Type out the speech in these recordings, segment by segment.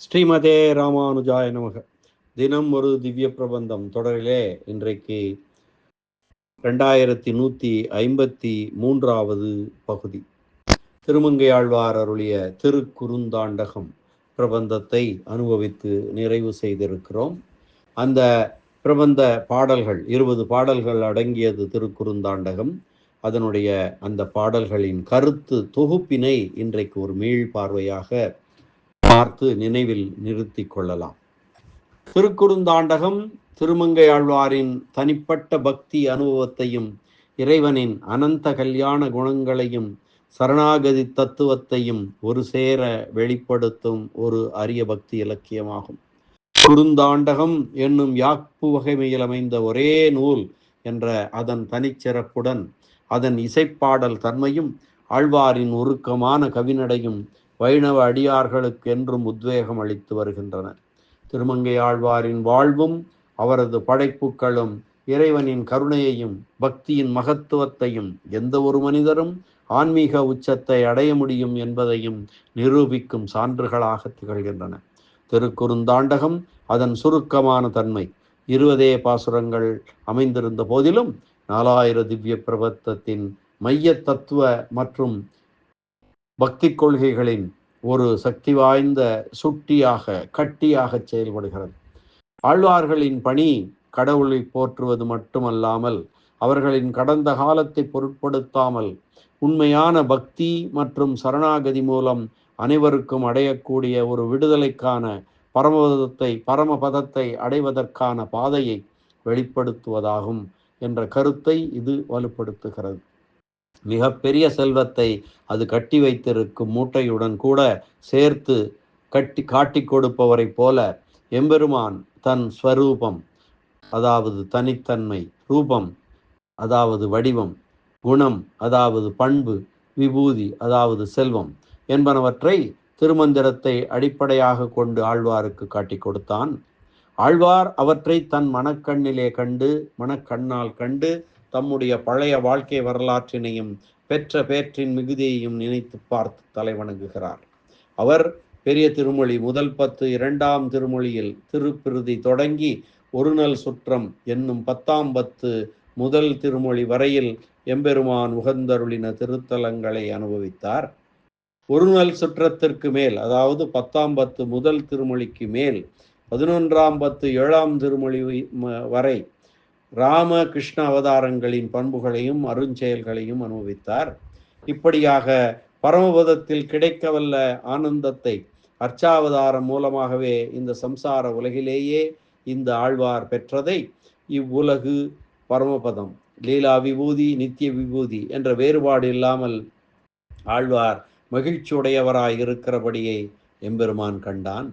ஸ்ரீமதே ராமானுஜாய நமக. தினம் ஒரு திவ்ய பிரபந்தம் தொடரிலே இன்றைக்கு ரெண்டாயிரத்தி நூற்றி ஐம்பத்தி மூன்றாவது பகுதி. திருமங்கையாழ்வார் அருளிய திருக்குறுந்தாண்டகம் பிரபந்தத்தை அனுபவித்து நிறைவு செய்திருக்கிறோம். அந்த பிரபந்த பாடல்கள் இருபது பாடல்கள் அடங்கியது திருக்குறுந்தாண்டகம். அதனுடைய அந்த பாடல்களின் கருத்து தொகுப்பினை இன்றைக்கு ஒரு மீள் பார்வையாக பார்த்து நினைவில் நிறுத்தி கொள்ளலாம். திருக்குறுந்தாண்டகம் திருமங்கையாழ்வாரின் தனிப்பட்ட பக்தி அனுபவத்தையும் இறைவனின் அனந்த கல்யாண குணங்களையும் சரணாகதி தத்துவத்தையும் ஒரு சேர வெளிப்படுத்தும் ஒரு அரிய பக்தி இலக்கியமாகும். குறுந்தாண்டகம் என்னும் யாப்பு வகைமையில் அமைந்த ஒரே நூல் என்ற அதன் தனிச்சிறப்புடன் அதன் இசைப்பாடல் தன்மையும் ஆழ்வாரின் உருக்கமான கவிநடையும் வைணவ அடியார்களுக்கு என்றும் உத்வேகம் அளித்து வருகின்றன. திருமங்கை ஆழ்வாரின் வாழ்வும் அவரது படைப்புகளும் இறைவனின் கருணையையும் பக்தியின் மகத்துவத்தையும் எந்த ஒரு மனிதரும் ஆன்மீக உச்சத்தை அடைய முடியும் என்பதையும் நிரூபிக்கும் சான்றுகளாக திகழ்கின்றன. திருக்குறுந்தாண்டகம் அதன் சுருக்கமான தன்மை. இருபதே பாசுரங்கள் அமைந்திருந்த போதிலும் நாலாயிர திவ்ய பிரபத்தத்தின் மைய தத்துவ மற்றும் பக்தி கொள்கைகளின் ஒரு சக்தி வாய்ந்த சுட்டியாக கட்டியாக செயல்படுகிறது. ஆழ்வார்களின் பணி கடவுளை போற்றுவது மட்டுமல்லாமல் அவர்களின் கடந்த காலத்தை பொருட்படுத்தாமல் உண்மையான பக்தி மற்றும் சரணாகதி மூலம் அனைவருக்கும் அடையக்கூடிய ஒரு விடுதலைக்கான பரமபதத்தை பரமபதத்தை அடைவதற்கான பாதையை வெளிப்படுத்துவதாகும் என்ற கருத்தை இது வலுப்படுத்துகிறது. மிகப்பெரிய செல்வத்தை அது கட்டி வைத்திருக்கும் மூட்டையுடன் கூட சேர்த்து கட்டி காட்டி கொடுப்பவரை போல எம்பெருமான் தன் ஸ்வரூபம் அதாவது தனித்தன்மை ரூபம் அதாவது வடிவம் குணம் அதாவது பண்பு விபூதி அதாவது செல்வம் என்பனவற்றை திருமந்திரத்தை அடிப்படையாக கொண்டு ஆழ்வாருக்கு காட்டி கொடுத்தான். ஆழ்வார் அவற்றை தன் மனக்கண்ணிலே கண்டு மனக்கண்ணால் கண்டு தம்முடைய பழைய வாழ்க்கை வரலாற்றினையும் பெற்ற பேற்றின் மிகுதியையும் நினைத்து பார்த்து தலைவணங்குகிறார் அவர் பெரிய திருமொழி முதல் பத்து இரண்டாம் திருமொழியில் திருப்பிருதி தொடங்கி ஒருநல் சுற்றம் என்னும் பத்தாம் பத்து முதல் திருமொழி வரையில் எம்பெருமான் உகந்தருளின திருத்தலங்களை அனுபவித்தார். ஒருநல் சுற்றத்திற்கு மேல் அதாவது பத்தாம் பத்து முதல் திருமொழிக்கு மேல் பதினொன்றாம் பத்து ஏழாம் திருமொழி வரை ராம கிருஷ்ண அவதாரங்களின் பண்புகளையும் அருஞ்செயல்களையும் அனுபவித்தார். இப்படியாக பரமபதத்தில் கிடைக்கவல்ல ஆனந்தத்தை அர்ச்சாவதாரம் மூலமாகவே இந்த சம்சார உலகிலேயே இந்த ஆழ்வார் பெற்றதை இவ்வுலகு பரமபதம் லீலா விபூதி நித்திய விபூதி என்ற வேறுபாடு இல்லாமல் ஆழ்வார் மகிழ்ச்சியுடையவராய் இருக்கிறபடியே எம்பெருமான் கண்டான்.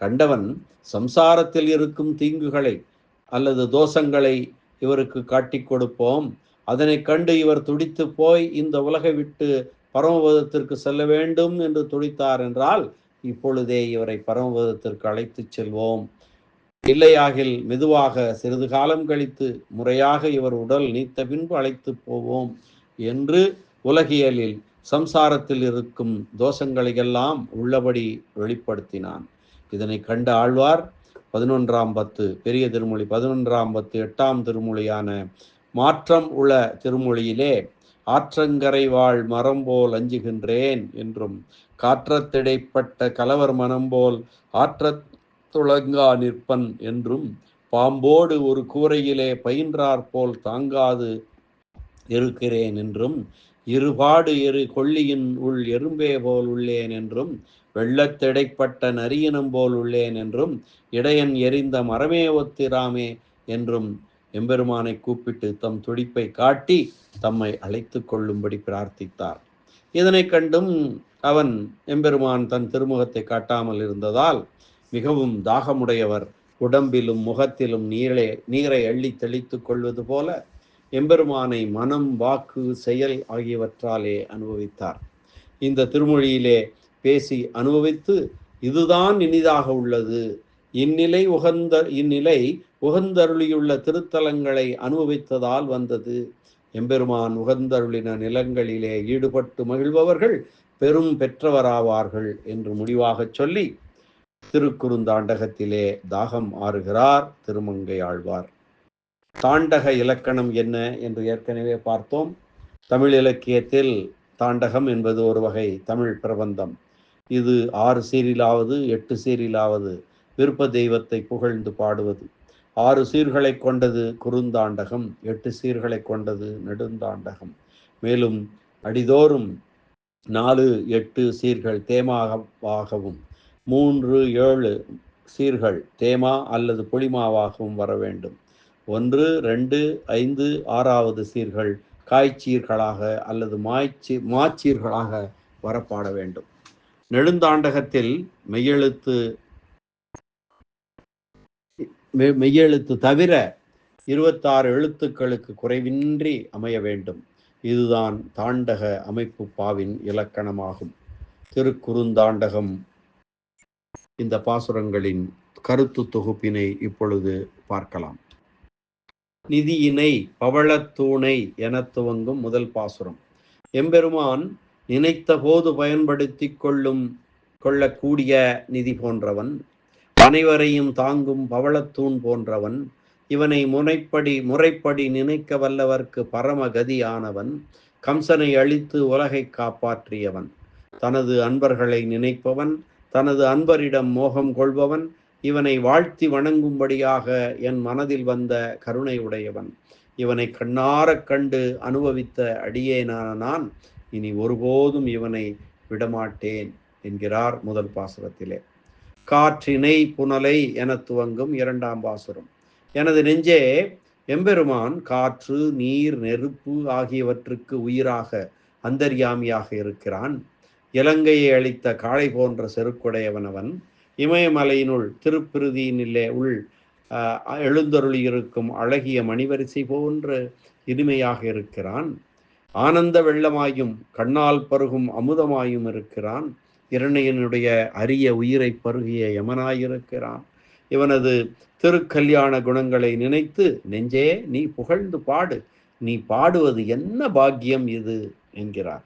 கண்டவன் சம்சாரத்தில் இருக்கும் தீங்குகளை அல்லது தோஷங்களை இவருக்கு காட்டி கொடுப்போம். அதனை கண்டு இவர் துடித்து போய் இந்த உலகை விட்டு பரமபதத்திற்கு செல்ல வேண்டும் என்று துடித்தார் என்றால் இப்பொழுதே இவரை பரமபதத்திற்கு அழைத்து செல்வோம். இல்லையாகில் மெதுவாக சிறிது காலம் கழித்து முறையாக இவர் உடல் நீத்த பின்பு அழைத்து போவோம் என்று உலகியலில் சம்சாரத்தில் இருக்கும் தோஷங்களையெல்லாம் உள்ளபடி வெளிப்படுத்தினான். இதனை கண்ட ஆழ்வார் பதினொன்றாம் பத்து பெரிய திருமொழி. பதினொன்றாம் பத்து எட்டாம் திருமொழியான மாற்றம் உள்ள திருமொழியிலே ஆற்றங்கரை வாழ் மரம் போல் அஞ்சுகின்றேன் என்றும் காற்றத்திடைப்பட்ட கலவர் மனம் போல் ஆற்றத் துளங்கா நிற்பன் என்றும் பாம்போடு ஒரு கூரையிலே பயின்றார் போல் தாங்காது இருக்கிறேன் என்றும் இருபாடு எரு கொள்ளியின் உள் எறும்பே போல் உள்ளேன் என்றும் வெள்ளத்திடைப்பட்ட நரியினம் போல் உள்ளேன் என்றும் இடையன் எரிந்த மரமே ஒத்திராமே என்றும் எம்பெருமானை கூப்பிட்டு தம் துடிப்பை காட்டி தம்மை அழைத்து கொள்ளும்படி பிரார்த்தித்தார். இதனை கண்டும் அவன் எம்பெருமான் தன் திருமுகத்தை காட்டாமல் இருந்ததால் மிகவும் தாகமுடையவர். உடம்பிலும் முகத்திலும் நீரை நீரை அள்ளி தெளித்து கொள்வது போல எம்பெருமானை மனம் வாக்கு செயல் ஆகியவற்றாலே அனுபவித்தார். இந்த திருமொழியிலே பேசி அனுபவித்து இதுதான் இனிதாக உள்ளது. இந்நிலை உகந்த இந்நிலை உகந்தருளியுள்ள திருத்தலங்களை அனுபவித்ததால் வந்தது. எம்பெருமான் உகந்தருளின நிலங்களிலே ஈடுபட்டு மகிழ்பவர்கள் பெரும் பெற்றவராவார்கள் என்று முடிவாகச் சொல்லி திருக்குறுந்தாண்டகத்திலே தாகம் ஆறுகிறார் திருமங்கை ஆழ்வார். தாண்டக இலக்கணம் என்ன என்று ஏற்கனவே பார்த்தோம். தமிழ் இலக்கியத்தில் தாண்டகம் என்பது ஒரு வகை தமிழ் பிரபந்தம். இது ஆறு சீரிலாவது எட்டு சீரிலாவது விருப்ப தெய்வத்தை புகழ்ந்து பாடுவது. ஆறு சீர்களை கொண்டது குறுந்தாண்டகம் எட்டு சீர்களை கொண்டது நெடுந்தாண்டகம். மேலும் அடிதோறும் நாலு எட்டு சீர்கள் தேமாவாகவும் மூன்று ஏழு சீர்கள் தேமா அல்லது புளிமாவாகவும் வர வேண்டும். ஒன்று ரெண்டு ஐந்து ஆறாவது சீர்கள் காய்ச்சீர்களாக அல்லது மாய்ச்சி மாச்சீர்களாக வரப்பாட வேண்டும். நெடுந்தாண்டகத்தில் மெய்யெழுத்து மெய்யெழுத்து தவிர இருபத்தாறு எழுத்துக்களுக்கு குறைவின்றி அமைய வேண்டும். இதுதான் தாண்டக அமைப்பு பாவின் இலக்கணமாகும். திருக்குறுந்தாண்டகம் இந்த பாசுரங்களின் கருத்து தொகுப்பினை இப்பொழுது பார்க்கலாம். நிதியினை பவளத்தூணை என துவங்கும் முதல் பாசுரம். எம்பெருமான் நினைத்த போது பயன்படுத்தி கொள்ளும் கொள்ளக்கூடிய நிதி போன்றவன் அனைவரையும் தாங்கும் பவளத்தூண் போன்றவன் இவனை முனைப்படி முறைப்படி நினைக்க வல்லவர்க்கு பரமகதியானவன் கம்சனை அழித்து உலகை காப்பாற்றியவன். தனது அன்பர்களை நினைப்பவன் தனது அன்பரிடம் மோகம் கொள்பவன் இவனை வாழ்த்தி வணங்கும்படியாக என் மனதில் வந்த கருணை உடையவன். இவனை கண்ணாரக் கண்டு அனுபவித்த அடியேனான நான் இனி ஒருபோதும் இவனை விடமாட்டேன் என்கிறார் முதல் பாசுரத்திலே. காற்றினை புனலை என துவங்கும் இரண்டாம் பாசுரம். எனது நெஞ்சே எம்பெருமான் காற்று நீர் நெருப்பு ஆகியவற்றுக்கு உயிராக அந்தர்யாமியாக இருக்கிறான். இலங்கையை அளித்த காளை போன்ற செருக்குடையவனவன் இமயமலையினுள் திருப்பிருதியினிலே உள் எழுந்தருளி இருக்கும் அழகிய மணிவரிசை போன்று இனிமையாக இருக்கிறான். ஆனந்த வெள்ளமாயும் கண்ணால் பருகும் அமுதமாயும் இருக்கிறான். இரணையனுடைய அரிய உயிரை பருகிய யமனாயிருக்கிறான். இவனது திருக்கல்யாண குணங்களை நினைத்து நெஞ்சே நீ புகழ்ந்து பாடு. நீ பாடுவது என்ன பாக்கியம் இது? என்கிறார்.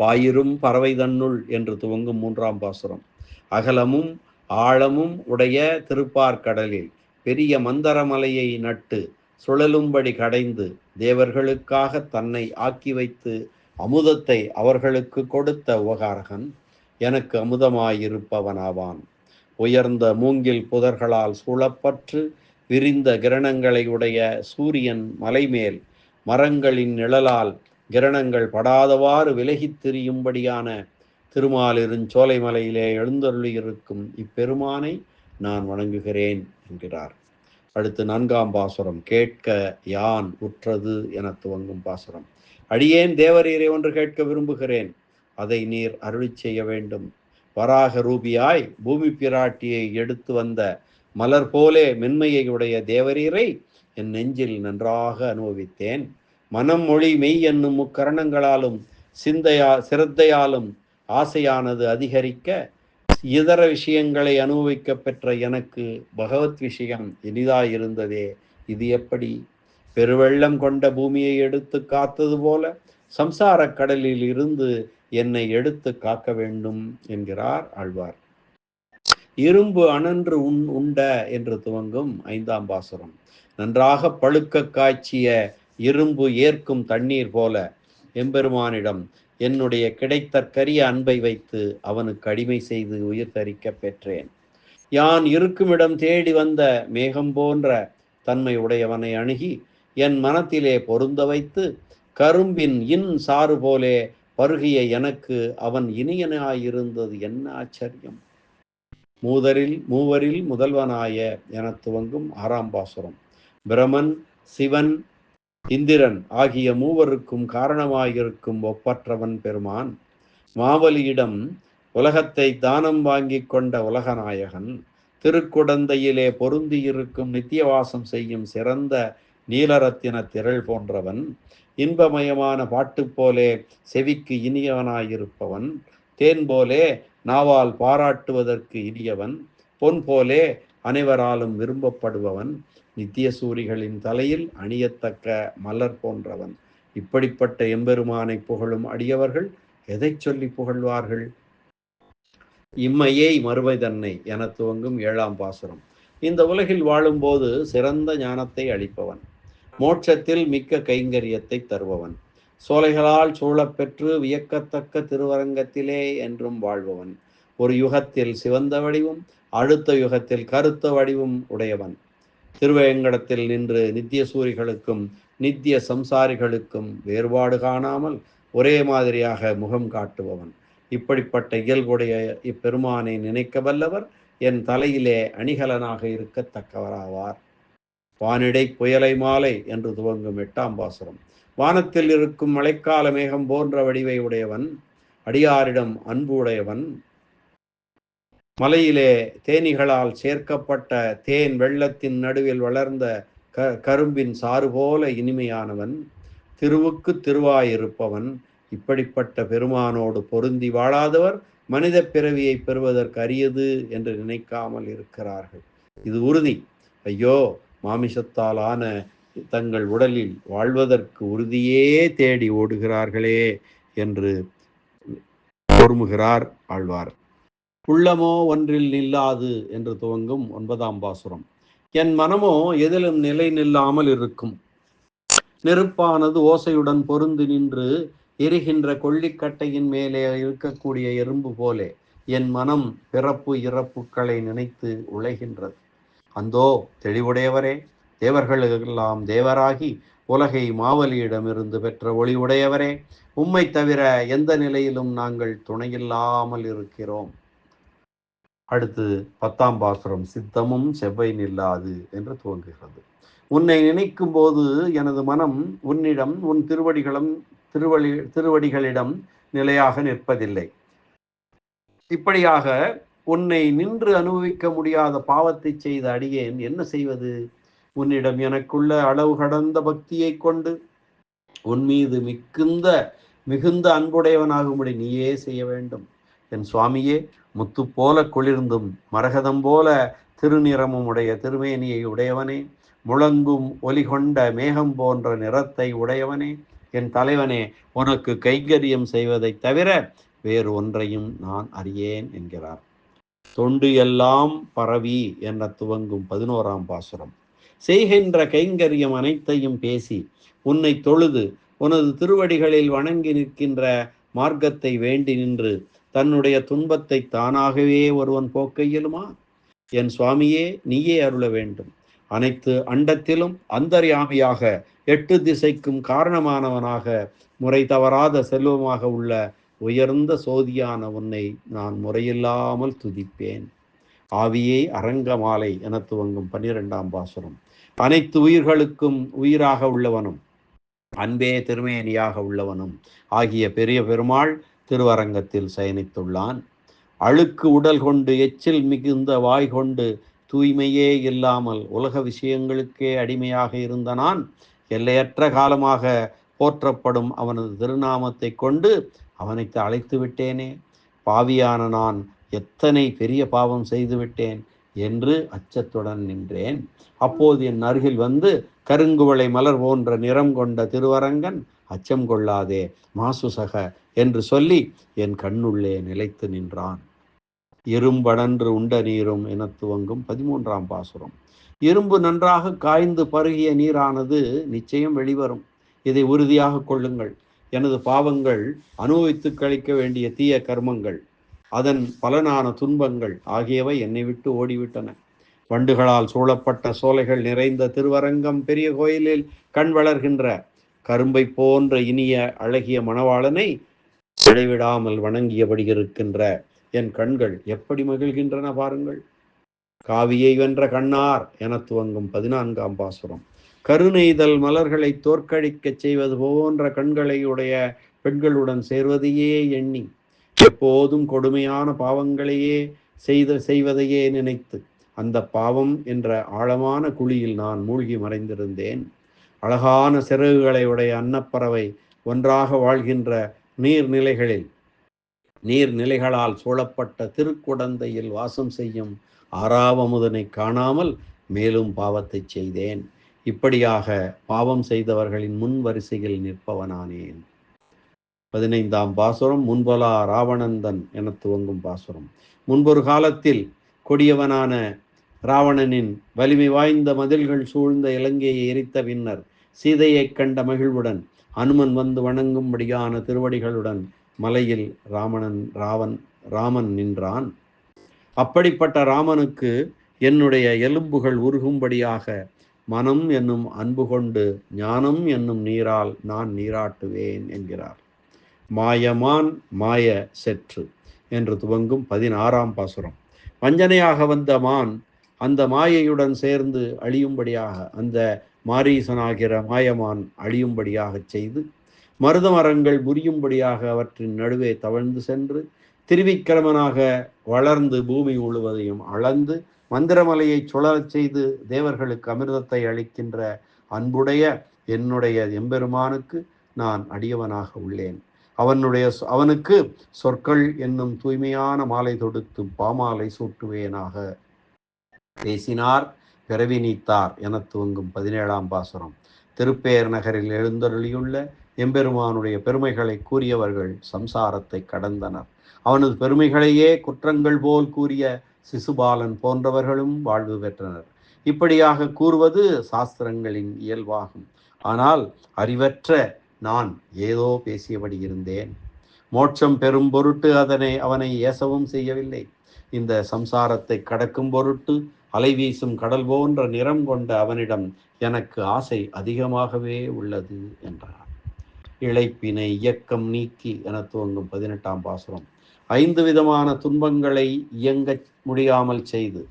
பாயிரும் பறவை தன்னுள் என்று துவங்கும் மூன்றாம் பாசுரம். அகலமும் ஆழமும் உடைய திருப்பார்கடலில் பெரிய மந்தரமலையை நட்டு சுழலும்படி கடைந்து தேவர்களுக்காக தன்னை ஆக்கி வைத்து அமுதத்தை அவர்களுக்கு கொடுத்த உபகாரகன் எனக்கு அமுதமாயிருப்பவனாவான். உயர்ந்த மூங்கில் புதர்களால் சூழப்பற்று விரிந்த கிரணங்களை உடைய சூரியன் மலைமேல் மரங்களின் நிழலால் கிரணங்கள் படாதவாறு விலகித் திரியும்படியான திருமாலிருஞ்சோலை மலையிலே எழுந்தருளியிருக்கும் இப்பெருமானை நான் வணங்குகிறேன் என்கிறார். அடுத்து நான்காம் பாசுரம் கேட்க யான் உற்றது என துவங்கும் பாசுரம். அடியேன் தேவரீரை ஒன்று கேட்க விரும்புகிறேன். அதை நீர் அருளி செய்ய வேண்டும். வராக ரூபியாய் பூமி பிராட்டியை எடுத்து வந்த மலர் போலே மென்மையை உடைய தேவரீரை என் நெஞ்சில் நன்றாக அனுபவித்தேன். மனம் மொழி மெய் என்னும் முக்கரணங்களாலும் சிந்தையா சிரத்தையாலும் ஆசையானது அதிகரிக்க இதர விஷயங்களை அனுபவிக்க பெற்ற எனக்கு பகவத் விஷயம் இனிதாயிருந்ததே. இது எப்படி? பெருவெள்ளம் கொண்ட பூமியை எடுத்து காத்தது போல சம்சார கடலில் இருந்து என்னை எடுத்து காக்க வேண்டும் என்கிறார் ஆழ்வார். இரும்பு அனன்று உண் உண்ட என்று துவங்கும் ஐந்தாம் பாசுரம். நன்றாக பழுக்க காய்ச்சிய இரும்பு ஏற்கும் தண்ணீர் போல எம்பெருமானிடம் என்னுடைய கிடைத்தற்கரிய அன்பை வைத்து அவனுக்கு அடிமை செய்து உயிர் தரிக்க பெற்றேன். யான் இருக்குமிடம் தேடி வந்த மேகம் போன்ற தன்மை உடையவனை அணுகி என் மனத்திலே பொருந்த வைத்து கரும்பின் இன் சாறு போலே பருகிய எனக்கு அவன் இனியனாயிருந்தது என்ன ஆச்சரியம்? மூதரில் மூவரில் முதல்வனாய என துவங்கும் ஆறாம் பாசுரம். பிரமன் சிவன் இந்திரன் ஆகிய மூவருக்கும் காரணமாயிருக்கும் ஒப்பற்றவன் பெருமான். மாவலியிடம் உலகத்தை தானம் வாங்கி கொண்ட உலகநாயகன் திருக்குடந்தையிலே பொருந்தியிருக்கும் நித்தியவாசம் செய்யும் சிறந்த நீலரத்தின திரள் போன்றவன் இன்பமயமான பாட்டு போலே செவிக்கு இனியவனாயிருப்பவன் தேன் போலே நாவால் பாராட்டுவதற்கு இனியவன் பொன் போலே அனைவராலும் விரும்பப்படுபவன் நித்திய சூரிகளின் தலையில் அணியத்தக்க மலர் போன்றவன். இப்படிப்பட்ட எம்பெருமானை புகழும் அடியவர்கள் எதை சொல்லி புகழ்வார்கள்? இம்மையே மறுவை தன்னை என துவங்கும் ஏழாம் பாசுரம். இந்த உலகில் வாழும்போது சிறந்த ஞானத்தை அளிப்பவன். மோட்சத்தில் மிக்க கைங்கரியத்தை தருபவன். சோலைகளால் சூழப்பெற்று வியக்கத்தக்க திருவரங்கத்திலே என்றும் வாழ்பவன். ஒரு யுகத்தில் சிவந்த வடிவும் அடுத்த யுகத்தில் கருத்த வடிவும் உடையவன். திருவேங்கடத்தில் நின்று நித்திய சூரிகளுக்கும் நித்திய சம்சாரிகளுக்கும் வேறுபாடு காணாமல் ஒரே மாதிரியாக முகம் காட்டுபவன். இப்படிப்பட்ட இயல்புடைய இப்பெருமானை நினைக்க வல்லவர் என் தலையிலே அணிகலனாக இருக்கத்தக்கவராவார். வானிடை புயலை மாலை என்று துவங்கும் எட்டாம் பாசுரம். வானத்தில் இருக்கும் மழைக்கால மேகம் போன்ற வடிவை உடையவன் அடியாரிடம் அன்பு உடையவன் மலையிலே தேனிகளால் சேர்க்கப்பட்ட தேன் வெள்ளத்தின் நடுவில் வளர்ந்த க கரும்பின் சாறு போல இனிமையானவன் திருவுக்கு திருவாயிருப்பவன் இப்படிப்பட்ட பெருமானோடு பொருந்தி வாழாதவர் மனித பிறவியை பெறுவதற்கு அரியது என்று நினைக்காமல் இருக்கிறார்கள். இது உறுதி. ஐயோ மாமிசத்தால் ஆன தங்கள் உடலில் வாழ்வதற்கு உறுதியே தேடி ஓடுகிறார்களே என்று பொறுமுகிறார் ஆழ்வார். உள்ளமோ ஒன்றில் நில்லாது என்று துவங்கும் ஒன்பதாம் பாசுரம். என் மனமோ எதிலும் நிலை நில்லாமல் இருக்கும். நெருப்பானது ஓசையுடன் பொருந்து நின்று எரிகின்ற கொள்ளிக்கட்டையின் மேலே இருக்கக்கூடிய எறும்பு போலே என் மனம் பிறப்பு இறப்புக்களை நினைத்து உழைகின்றது. அந்தோ தெளிவுடையவரே தேவர்களுக்கெல்லாம் தேவராகி உலகை மாவலியிடமிருந்து பெற்ற ஒளி உடையவரே உம்மை தவிர எந்த நிலையிலும் நாங்கள் துணையில்லாமல் இருக்கிறோம். அடுத்து பத்தாம் பாசுரம் சித்தமும் செவ்வை நில்லாது என்று துவங்குகிறது. உன்னை நினைக்கும் போது எனது மனம் உன்னிடம் உன் திருவடிகளும் திருவடி திருவடிகளிடம் நிலையாக நிற்பதில்லை. இப்படியாக உன்னை நின்று அனுபவிக்க முடியாத பாவத்தை செய்த அடியேன் என்ன செய்வது? உன்னிடம் எனக்குள்ள அளவு கடந்த பக்தியை கொண்டு உன் மீது மிகுந்த மிகுந்த அன்புடையவனாகும்படி நீயே செய்ய வேண்டும். என் சுவாமியே முத்து போல குளிர்ந்தும் மரகதம் போல திருநிறமும் உடைய திருமேனியை உடையவனே. முழங்கும் ஒலி கொண்ட மேகம் போன்ற நிறத்தை உடையவனே. என் தலைவனே உனக்கு கைங்கரியம் செய்வதைத் தவிர வேறு ஒன்றையும் நான் அறியேன் என்கிறார். தொண்டு எல்லாம் பரவி என துவங்கும் பதினோராம் பாசுரம். செய்கின்ற கைங்கரியம் அனைத்தையும் பேசி உன்னை தொழுது உனது திருவடிகளில் வணங்கி நிற்கின்ற மார்க்கத்தை வேண்டி நின்று தன்னுடைய துன்பத்தை தானாகவே ஒருவன் போக்க இயலுமா? என் சுவாமியே நீயே அருள வேண்டும். அனைத்து அண்டத்திலும் அந்தர்யாமியாக எட்டு திசைக்கும் காரணமானவனாக முறை தவறாத செல்வமாக உள்ள உயர்ந்த சோதியான உன்னை நான் முறையில்லாமல் துதிப்பேன். ஆவியே அரங்க மாலை என துவங்கும் பன்னிரெண்டாம் பாசுரம். அனைத்து உயிர்களுக்கும் உயிராக உள்ளவனும் அன்பே திருமேனியாக உள்ளவனும் ஆகிய பெரிய பெருமாள் திருவரங்கத்தில் சயனித்துள்ளான். அழுக்கு உடல் கொண்டு எச்சில் மிகுந்த வாய் கொண்டு தூய்மையே இல்லாமல் உலக விஷயங்களுக்கே அடிமையாக இருந்த நான் எல்லையற்ற காலமாக போற்றப்படும் அவனது திருநாமத்தை கொண்டு அவனை அழைத்து விட்டேனே. பாவியான நான் எத்தனை பெரிய பாவம் செய்து விட்டேன் என்று அச்சத்துடன் நின்றேன். அப்போது என் அருகில் வந்து கருங்குவளை மலர் போன்ற நிறம் கொண்ட திருவரங்கன் அச்சம் கொள்ளாதே மாசுசக என்று சொல்லி என் கண்ணுள்ளே நிலைத்து நின்றான். இரும்படன்று உண்ட நீரும் என துவங்கும் பதிமூன்றாம் பாசுரம். இரும்பு நன்றாக காய்ந்து பருகிய நீரானது நிச்சயம் வெளிவரும். இதை உறுதியாக கொள்ளுங்கள். எனது பாவங்கள் அனுபவித்து கழிக்க வேண்டிய தீய கர்மங்கள் அதன் பலனான துன்பங்கள் ஆகியவை என்னை விட்டு ஓடிவிட்டன. வண்டுகளால் சூழப்பட்ட சோலைகள் நிறைந்த திருவரங்கம் பெரிய கோயிலில் கண் வளர்கின்ற கரும்பை போன்ற இனிய அழகிய மணவாளனை இடைவிடாமல் வணங்கியபடி இருக்கின்ற என் கண்கள் எப்படி மகிழ்கின்றன பாருங்கள். காவியை வென்ற கண்ணார் என துவங்கும் பதினான்காம் பாசுரம். கருணைதல் மலர்களை தோற்கடிக்கச் செய்வது போன்ற கண்களை உடைய பெண்களுடன் சேர்வதையே எண்ணி எப்போதும் கொடுமையான பாவங்களையே செய்த செய்வதையே நினைத்து அந்த பாவம் என்ற ஆழமான குழியில் நான் மூழ்கி மறைந்திருந்தேன். அழகான சிறகுகளை உடைய அன்னப்பறவை ஒன்றாக வாழ்கின்ற நீர்நிலைகளில் நீர்நிலைகளால் சூழப்பட்ட திருக்குடந்தையில் வாசம் செய்யும் ஆறாவமுதனை காணாமல் மேலும் பாவத்தை செய்தேன். இப்படியாக பாவம் செய்தவர்களின் முன் வரிசையில் நிற்பவனானேன். பதினைந்தாம் பாசுரம் முன்பொலா ராவணந்தன் என துவங்கும் பாசுரம். முன்பொரு காலத்தில் கொடியவனான ராவணனின் வலிமை வாய்ந்த மதில்கள் சூழ்ந்த இலங்கையை எரித்த பின்னர் சீதையைக் கண்ட மகிழ்வுடன் அனுமன் வந்து வணங்கும்படியான திருவடிகளுடன் மலையில் ராமணன் ராவன் ராமன் நின்றான். அப்படிப்பட்ட ராமனுக்கு என்னுடைய எலும்புகள் உருகும்படியாக மனம் என்னும் அன்பு கொண்டு ஞானம் என்னும் நீரால் நான் நீராட்டுவேன் என்கிறார். மாயமான் மாய செற்று என்று துவங்கும் பதினாறாம் பாசுரம். வஞ்சனையாக வந்த மான் அந்த மாயையுடன் சேர்ந்து அழியும்படியாக அந்த மாரீசனாகிற மாயமான் அழியும்படியாக செய்து மருத மரங்கள் முறியும்படியாக அவற்றின் நடுவே தவழ்ந்து சென்று திருவிக்கிரமனாக வளர்ந்து பூமி முழுவதையும் அளந்து மந்திரமலையை சுழலச் செய்து தேவர்களுக்கு அமிர்தத்தை அளிக்கின்ற அன்புடைய என்னுடைய எம்பெருமானுக்கு நான் அடியவனாக உள்ளேன். அவனுடைய அவனுக்கு சொற்கள் என்னும் தூய்மையான மாலை தொடுத்து பாமாலை சூட்டுவேனாக. பேசினார். பிறவி நீத்தார் என துவங்கும் பதினேழாம் பாசுரம். திருப்பேர் நகரில் எழுந்தருளியுள்ள எம்பெருமானுடைய பெருமைகளை கூறியவர்கள் சம்சாரத்தை கடந்தனர். அவனது பெருமைகளையே குற்றங்கள் போல் கூறிய சிசுபாலன் போன்றவர்களும் வாழ்வு பெற்றனர். இப்படியாக கூறுவது சாஸ்திரங்களின் இயல்பாகும். ஆனால் அறிவற்ற நான் ஏதோ பேசியபடி இருந்தேன். மோட்சம் பெறும் பொருட்டு அதனை அவனை ஏசவும் செய்யவில்லை. இந்த சம்சாரத்தை கடக்கும் பொருட்டு அலை வீசும் கடல் போன்ற நிறம் கொண்ட அவனிடம் எனக்கு ஆசை அதிகமாகவே உள்ளது என்றார் இழைப்பினை இயக்கம் நீக்கி என துவங்கும் பதினெட்டாம் பாசுரம். ஐந்து விதமான துன்பங்களை இயங்க முடியாமல் செய்து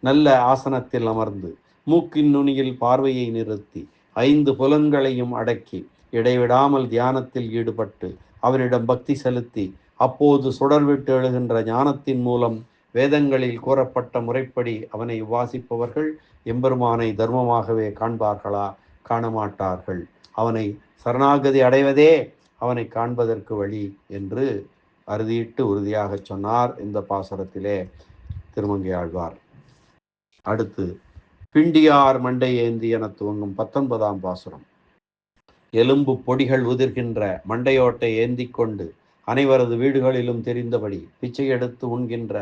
நல்ல ஆசனத்தில் அமர்ந்து மூக்கின் நுனியில் பார்வையை நிறுத்தி ஐந்து புலன்களையும் அடக்கி இடைவிடாமல் தியானத்தில் ஈடுபட்டு அவனிடம் பக்தி செலுத்தி அப்போது சுடர்விட்டு எழுகின்ற ஞானத்தின் மூலம் வேதங்களில் கூறப்பட்ட முறைப்படி அவனை வாசிப்பவர்கள் எம்பெருமானை தர்மமாகவே காண்பார்களா? காணமாட்டார்கள். அவனை சரணாகதி அடைவதே அவனை காண்பதற்கு வழி என்று அறுதியிட்டு உறுதியாக சொன்னார் இந்த பாசரத்திலே திருமங்கை ஆழ்வார் அடுத்து பிண்டியார் மண்டை ஏந்தி என துவங்கும் பத்தொன்பதாம் பாசுரம். எலும்பு பொடிகள் உதிர்கின்ற மண்டையோட்டை ஏந்தி கொண்டு அனைவரது வீடுகளிலும் தெரிந்தபடி பிச்சை எடுத்து உண்கின்ற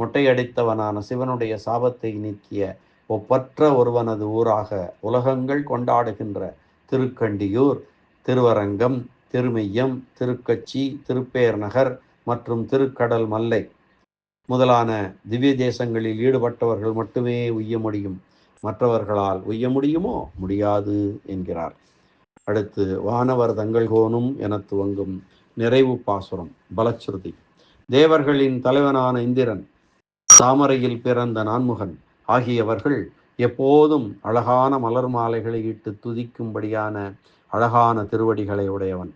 முட்டையடித்தவனான சிவனுடைய சாபத்தை நீக்கிய ஒப்பற்ற ஒருவனது ஊராக உலகங்கள் கொண்டாடுகின்ற திருக்கண்டியூர் திருவரங்கம் திருமெய்யம் திருக்கட்சி திருப்பேர் நகர் மற்றும் திருக்கடல் மல்லை முதலான திவ்ய தேசங்களில் ஈடுபட்டவர்கள் மட்டுமே உய்ய முடியும். மற்றவர்களால் உய்ய முடியுமோ? முடியாது என்கிறார். அடுத்து வானவர் தங்கள் கோனும் என துவங்கும் நிறைவு பாசுரம் பலச்சுருதி. தேவர்களின் தலைவனான இந்திரன் தாமரையில் பிறந்த நான்முகன் ஆகியவர்கள் எப்போதும் அழகான மலர் மாலைகளை இட்டு துதிக்கும்படியான அழகான திருவடிகளை உடையவன்.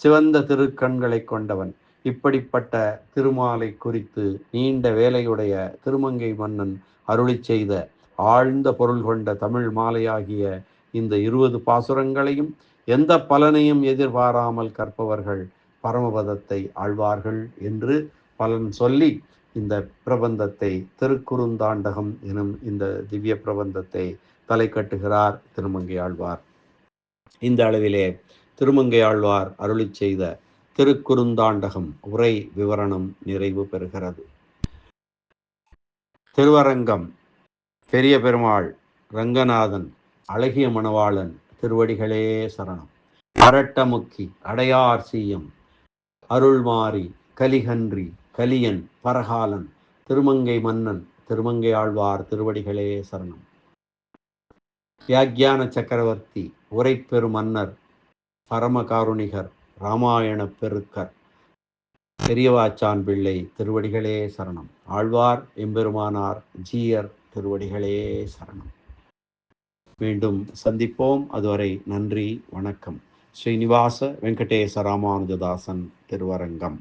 சிவந்த திருக்கண்களை கொண்டவன். இப்படிப்பட்ட திருமாலை குறித்து நீண்ட வேலையுடைய திருமங்கை மன்னன் அருளி செய்த ஆழ்ந்த பொருள் கொண்ட தமிழ் மாலையாகிய இந்த இருபது பாசுரங்களையும் எந்த பலனையும் எதிர்பாராமல் கற்பவர்கள் பரமபதத்தை ஆழ்வார்கள் என்று பலன் சொல்லி இந்த பிரபந்தத்தை திருக்குறுந்தாண்டகம் எனும் இந்த திவ்ய பிரபந்தத்தை தலை கட்டுகிறார் திருமங்கையாழ்வார் இந்த அளவிலே திருமங்கையாழ்வார் அருளி செய்த திருக்குறுந்தாண்டகம் உரை விவரணம் நிறைவு பெறுகிறது. திருவரங்கம் பெரிய பெருமாள் ரங்கநாதன் அழகிய மணவாளன் திருவடிகளே சரணம். அரட்டமுக்கி அடையார் சீயம் அருள்மாரி கலிகன்றி கலியன் பரகாலன் திருமங்கை மன்னன் திருமங்கை ஆழ்வார் திருவடிகளே சரணம். வியாக்கியான சக்கரவர்த்தி உரைப்பெரு மன்னர் பரமகாருணிகர் ராமாயண பெருக்கர் பெரியவாச்சான் பிள்ளை திருவடிகளே சரணம். ஆழ்வார் எம்பெருமானார் ஜீயர் திருவடிகளே சரணம். மீண்டும் சந்திப்போம். அதுவரை நன்றி வணக்கம். ஸ்ரீனிவாச வெங்கடேச ராமானுஜதாசன் திருவரங்கம்.